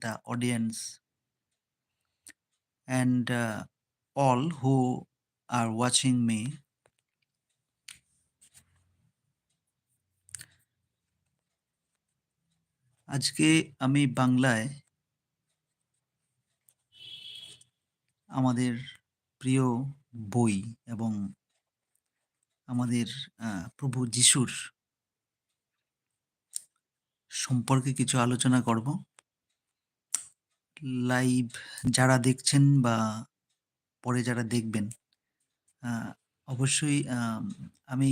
the audience, and uh, all who are watching me. আজকে আমি বাংলায় আমাদের প্রিয় বই এবং আমাদের প্রভু যিশুর সম্পর্কে কিছু আলোচনা করব লাইভ যারা দেখছেন বা পরে যারা দেখবেন অবশ্যই আমি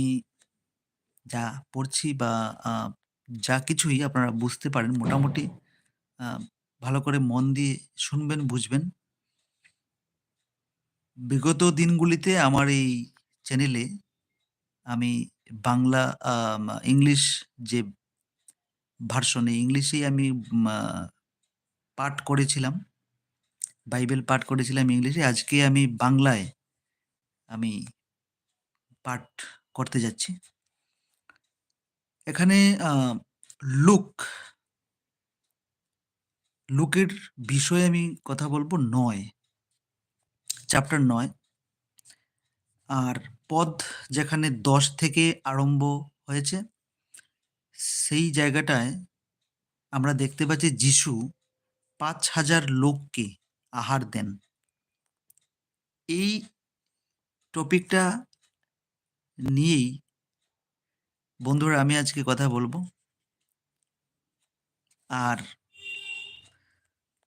যা পড়ছি বা যা কিছুই আপনারা বুঝতে পারেন মোটামুটি ভালো করে মন দিয়ে শুনবেন, বুঝবেন। বিগত দিনগুলিতে আমার এই চ্যানেলে আমি বাংলা ইংলিশ যে ভার্সনে ইংলিশেই আমি পাঠ করেছিলাম, বাইবেল পাঠ করেছিলাম ইংলিশে, আজকে আমি বাংলায় আমি পাঠ করতে যাচ্ছি। এখানে লুক, লুকের বিষয়ে আমি কথা বলব নয় চ্যাপ্টার নয়। আর পদ যেখানে দশ থেকে আরম্ভ হয়েছে, সেই জায়গাটায় আমরা দেখতে পাচ্ছি যিশু পাঁচ হাজার লোককে আহার দেন। এই টপিকটা নিয়েই বন্ধুরা আমি আজকে কথা বলব। আর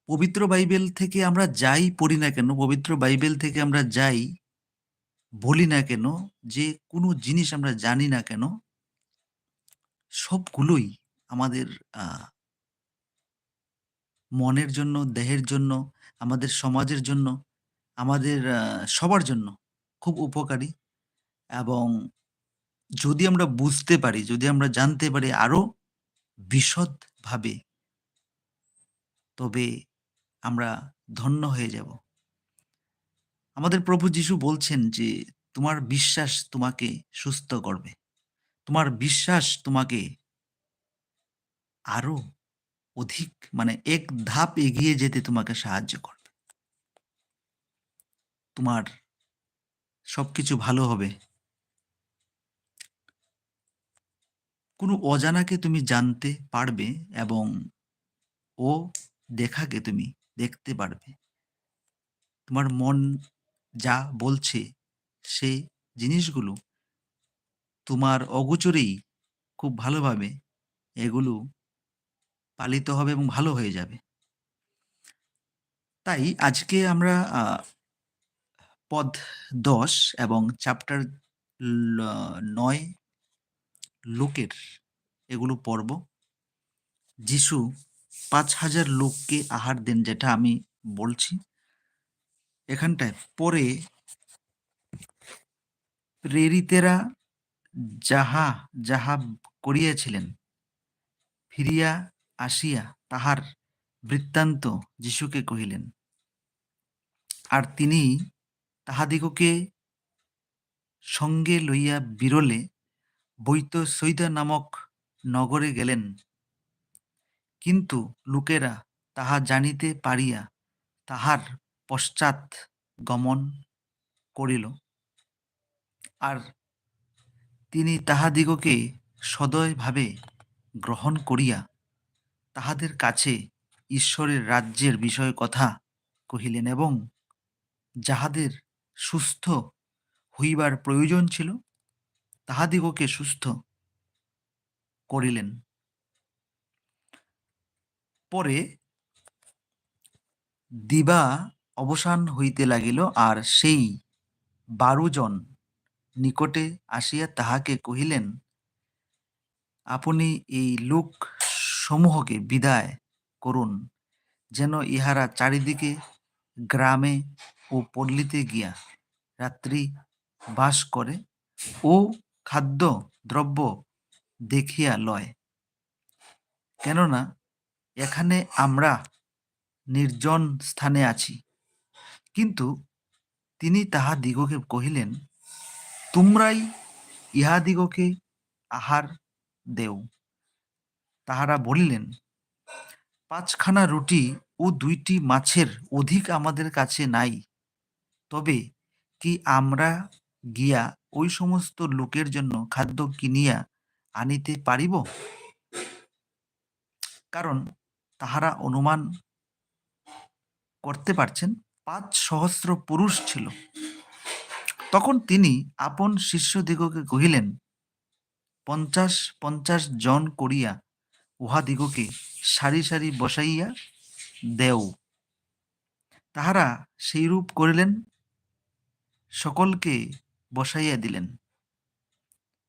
পবিত্র বাইবেল থেকে আমরা যাই পড়ি না কেন, পবিত্র বাইবেল থেকে আমরা যাই বলি না কেন, যে কোনো জিনিস আমরা জানি না কেন, সবগুলোই আমাদের মনের জন্য, দেহের জন্য, আমাদের সমাজের জন্য, আমাদের সবার জন্য খুব উপকারী। এবং যদি আমরা বুঝতে পারি, যদি আমরা জানতে পারি আরও বিশদভাবে, তবে আমরা ধন্য হয়ে যাব। আমাদের প্রভু যিশু বলছেন যে, তোমার বিশ্বাস তোমাকে সুস্থ করবে। তোমার বিশ্বাস তোমাকে আরও অধিক মানে এক ধাপ এগিয়ে যেতে তোমাকে সাহায্য করবে। তোমার সবকিছু ভালো হবে। কোনো অজানাকে তুমি জানতে পারবে এবং ও দেখাকে তুমি দেখতে পারবে। তোমার মন যা বলছে, সে জিনিসগুলো তোমার অগোচরেই খুব ভালোভাবে এগুলো পালিত হবে এবং ভালো হয়ে যাবে। তাই আজকে আমরা পদ দশ এবং চ্যাপ্টার নয় লোকের এগুলো পর্ব যিশু পাঁচ হাজার লোককে আহার দেন যেটা আমি বলছি। এখানটায় পরে প্রেরিতেরা যাহা যাহা করিয়াছিলেন, ফিরিয়া আসিয়া তাহার বৃত্তান্ত যিশুকে কহিলেন, আর তিনি তাহাদিগকে সঙ্গে লইয়া বিরলে বৈত সৈদা নামক নগরে গেলেন। কিন্তু লোকেরা তাহা জানিতে পারিয়া তাহার পশ্চাৎ গমন করিল। আর তিনি তাহাদিগকে সদয়ভাবে গ্রহণ করিয়া তাহাদের কাছে ঈশ্বরের রাজ্যের বিষয়ে কথা কহিলেন এবং যাহাদের সুস্থ হইবার প্রয়োজন ছিল, তাহাদিগকে সুস্থ করিলেন। পরে দিবা অবসান হইতে লাগিল আর সেই বারো জন নিকটে আসিয়া তাহাকে কহিলেন, আপনি এই লোক সমূহকে বিদায় করুন, যেন ইহারা চারিদিকে গ্রামে ও পল্লীতে গিয়া রাত্রি বাস করে ও খাদ্য দ্রব্য দেখিয়া লয়। কেননা, এখানে আমরা নির্জন স্থানে আছি। কিন্তু তিনি তাহাদিগকে কহিলেন, তোমরাই ইহাদিগকে আহার দেও। তাহারা বলিলেন, পাঁচখানা রুটি ও দুইটি মাছের অধিক আমাদের কাছে নাই। তবে কি আমরা গিয়া ওই সমস্ত লোকের জন্য খাদ্য কিনিয়া আনিতে পারিব? কারণ তাহারা অনুমান করতে পারছেন, পাঁচ সহস্র পুরুষ ছিল। তখন তিনি আপন শিষ্যদিগকে কহিলেন, পঞ্চাশ পঞ্চাশ জন করিয়া উহাদিগকে সারি সারি বসাইয়া দেও। তাহারা সেইরূপ করিলেন, সকলকে বসাইয়া দিলেন।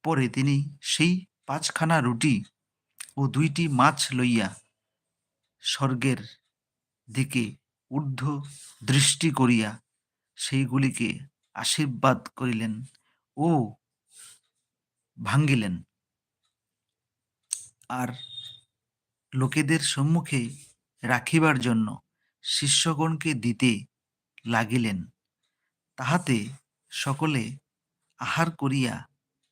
পরে তিনি সেই পাঁচখানা রুটি ও দুইটি মাছ লইয়া স্বর্গের দিকে ঊর্ধ্ব দৃষ্টি করিয়া সেইগুলিকে আশীর্বাদ করিলেন ও ভাঙ্গিলেন। আর লোকেদের সম্মুখে রাখিবার জন্য শিষ্যগণকে দিতে লাগিলেন। তাহাতে সকলে আহার করিয়া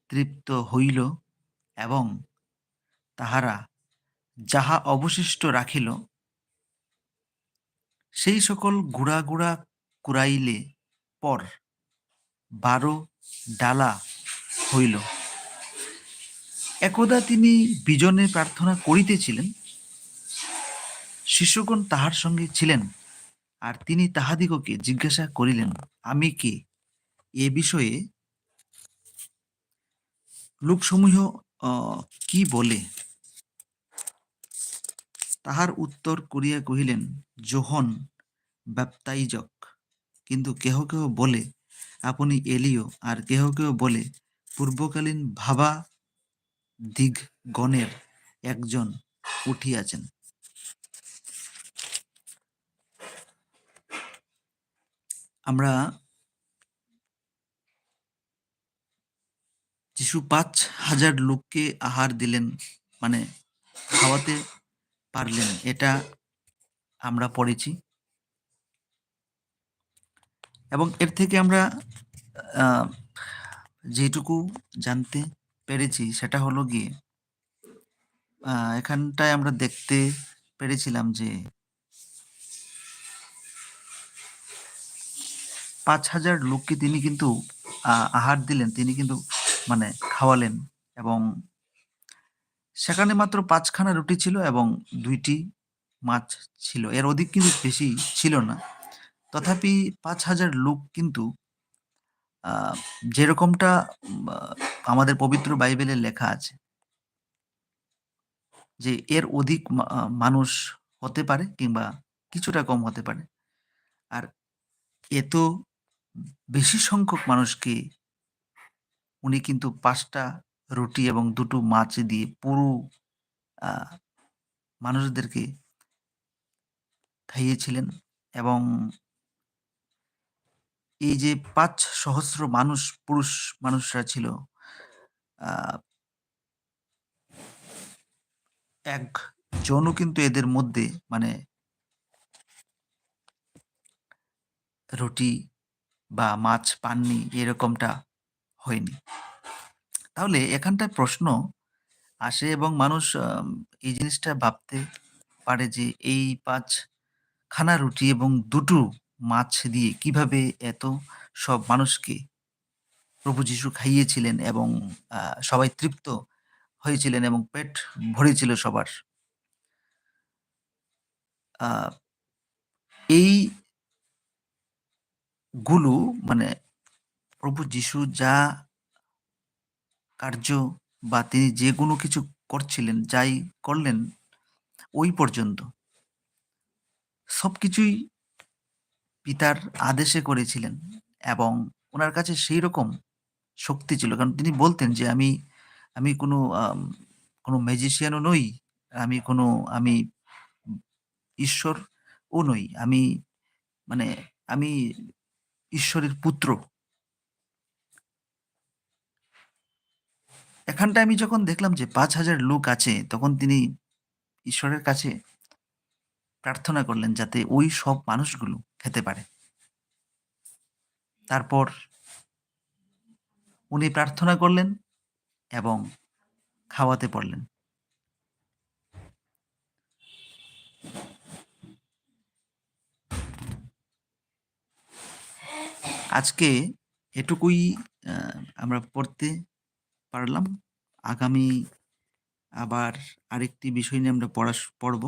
তৃপ্ত হইল এবং তাহারা যাহা অবশিষ্ট রাখিল, সেই সকল গুড়া গুড়া কুড়াইলে পর বারো ডালা হইল। একদা তিনি বিজনে প্রার্থনা করিতেছিলেন শিষ্যগণ তাহার সঙ্গে ছিলেন আর তিনি তাহাদিগকে জিজ্ঞাসা করিলেন, আমি কে? এ বিষয়ে লোকসমূহ কি বলে? তাহার উত্তর করিয়া কহিলেন যোহন ব্যাপ্তাইজক। কিন্তু কেহ কেহ বলে, আপনি এলিও। আর কেহ কেহ বলে, পূর্বকালীন ভাবা দিগগণের একজন উঠিয়াছেন। আমরা যিশু পাঁচ হাজার লোককে আহার দিলেন মানে খাওয়াতে পারলেন, এটা আমরা পড়েছি। এবং এর থেকে আমরা যেটুকু জানতে পেরেছি সেটা হলো গিয়ে এখানটায় আমরা দেখতে পেরেছিলাম যে পাঁচ হাজার লোককে তিনি কিন্তু আহার দিলেন। তিনি কিন্তু মানে খাওয়ালেন এবং সেখানে মাত্র পাঁচখানা রুটি ছিল এবং দুইটি মাছ ছিল। এর অধিক কিন্তু বেশি ছিল না। তথাপি পাঁচ হাজার লোক কিন্তু যেরকমটা আমাদের পবিত্র বাইবেলে লেখা আছে যে এর অধিক মানুষ হতে পারে কিংবা কিছুটা কম হতে পারে। আর এত বেশি সংখ্যক মানুষকে উনি কিন্তু পাঁচটা রুটি এবং দুটো মাছ দিয়ে পুরো মানুষদেরকে খাইয়েছিলেন এবং এই যে পাঁচ সহস্র মানুষ পুরুষ মানুষরা ছিল আহ, এক জনও কিন্তু এদের মধ্যে মানে রুটি বা মাছ পাননি, এরকমটা হয়নি। তাহলে এখানটায় প্রশ্ন আসে এবং মানুষ এই জিনিসটা ভাবতে পারে যে এই পাঁচ খানা রুটি এবং দুটো মাছ দিয়ে কীভাবে এত সব মানুষকে প্রভু যিশু খাইয়েছিলেন এবং সবাই তৃপ্ত হয়েছিলেন এবং পেট ভরেছিল সবার। এই গুলো মানে প্রভু যিশু যা কার্য বা তিনি যে কোনো কিছু করছিলেন, যাই করলেন, ওই পর্যন্ত। সবকিছুই পিতার আদেশে করেছিলেন এবং ওনার কাছে সেই রকম শক্তি ছিল। কারণ তিনি বলতেন যে, আমি আমি কোনো কোনো ম্যাজিশিয়ানও নই, আমি কোনো, আমি ঈশ্বর ও নই, আমি মানে আমি ঈশ্বরের পুত্র। এখানটা আমি যখন দেখলাম যে পাঁচ হাজার লোক আছে, তখন তিনি ঈশ্বরের কাছে প্রার্থনা করলেন যাতে ওই সব মানুষগুলো খেতে পারে। তারপর উনি প্রার্থনা করলেন এবং খাওয়াতে পারলেন। আজকে এটুকুই আমরা পড়তে পারলাম। আগামী আবার আরেকটি বিষয় নিয়ে আমরা পড়া পড়ব।